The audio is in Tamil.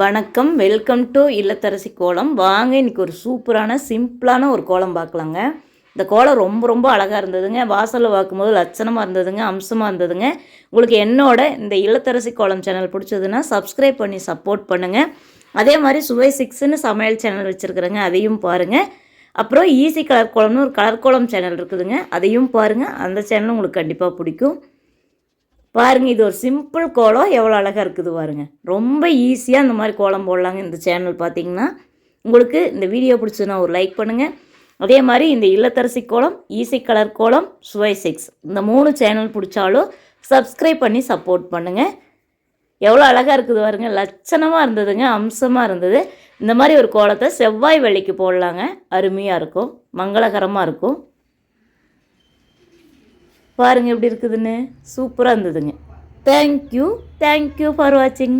வணக்கம் வெல்கம் டு இல்லத்தரசி கோலம். வாங்க இன்னைக்கு ஒரு சூப்பரான சிம்பிளான ஒரு கோலம் பார்க்கலாங்க. இந்த கோலம் ரொம்ப ரொம்ப அழகாக இருந்ததுங்க. வாசலில் பார்க்கும்போது லட்சணமாக இருந்ததுங்க அம்சமாக இருந்ததுங்க. உங்களுக்கு என்னோட இந்த இல்லத்தரசி கோலம் சேனல் பிடிச்சதுன்னா சப்ஸ்கிரைப் பண்ணி சப்போர்ட் பண்ணுங்கள் அதே மாதிரி சுவை சிக்ஸ்னு சமையல் சேனல் வச்சுருக்குறேங்க அதையும் பாருங்கள் அப்புறம் ஈஸி கலர் கோலம்னு ஒரு கலர் கோலம் சேனல் இருக்குதுங்க அதையும் பாருங்கள் அந்த சேனலும் உங்களுக்கு கண்டிப்பாக பிடிக்கும். பாருங்க இது ஒரு சிம்பிள் கோலம். எவ்வளோ அழகாக இருக்குது பாருங்க. ரொம்ப ஈஸியாக இந்த மாதிரி கோலம் போடலாங்க இந்த சேனல் பார்த்தீங்கன்னா. உங்களுக்கு இந்த வீடியோ பிடிச்சதுன்னா ஒரு லைக் பண்ணுங்கள் அதே மாதிரி இந்த இல்லத்தரசி கோலம் ஈஸி கலர் கோலம் சுவை சிக்ஸ் இந்த மூணு சேனல் பிடிச்சாலும் சப்ஸ்கிரைப் பண்ணி சப்போர்ட் பண்ணுங்கள் எவ்வளோ அழகாக இருக்குது பாருங்க. லட்சணமாக இருந்ததுங்க அம்சமாக இருந்தது. இந்த மாதிரி ஒரு கோலத்தை செவ்வாய் வெள்ளிக்கு போடலாங்க. அருமையாக இருக்கும் மங்களகரமாக இருக்கும். பாருங்க எப்படி இருக்குதுன்னு சூப்பராக இருந்ததுங்க தேங்க்யூ தேங்க்யூ ஃபார் வாட்சிங்